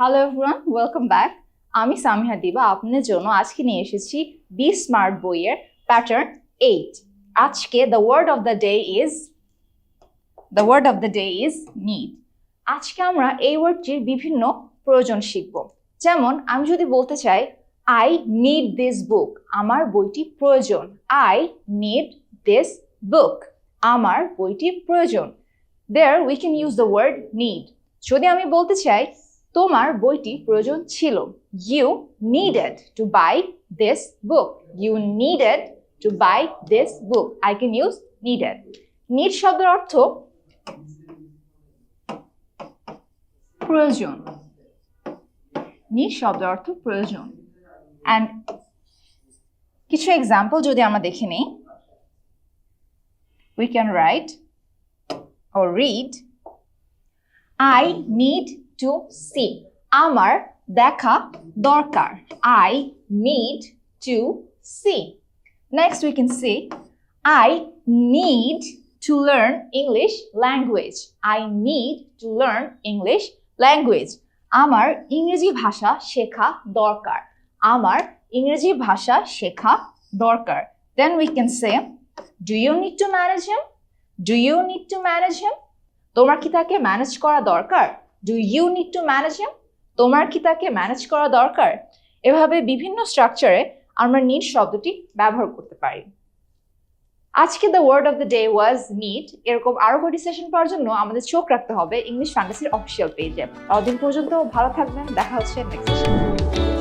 Hello everyone welcome back আমি সামিহা দিবা, আপনাদের জন্য আজকে নিয়ে এসেছি বি স্মার্ট বইয়ের প্যাটার্ন এইট আজকে the word of the day is the word of the day is need আজকে আমরা এই ওয়ার্ডটির বিভিন্ন প্রয়োজন শিখব। যেমন, আমি যদি বলতে চাই আই নিড দিস বুক আমার বইটি প্রয়োজন। আই নিড দিস বুক আমার বইটি প্রয়োজন। There we can use the word need যদি আমি বলতে চাই তোমার বইটি প্রয়োজন ছিল। You needed to buy this book you needed to buy this book I can use needed need শব্দের অর্থ প্রয়োজন। নিড শব্দের অর্থ প্রয়োজন। অ্যান্ড কিছু এক্সাম্পল যদি আমরা দেখে নিই we can write or read, I need to see আমার দেখা দরকার I need to see next we can say I need to learn English language I need to learn English language আমার ইংরেজি ভাষা শেখা দরকার আমার ইংরেজি ভাষা শেখা দরকার then we can say do you need to manage him do you need to manage him তোমার কি তাকে ম্যানেজ করা দরকার do you need to manage him তোমার কি তাকে ম্যানেজ করা দরকার? এভাবে বিভিন্ন স্ট্রাকচারে আমরা নিড শব্দটি ব্যবহার করতে পারি। আজকে the word of the day was need এরকম আরও কটি সেশন পাওয়ার জন্য আমাদের চোখ রাখতে হবে ইংলিশ ফ্যান্টাসির অফিসিয়াল পেজে ততদিন পর্যন্ত ভালো থাকবেন, দেখা হচ্ছে নেক্সট সেশন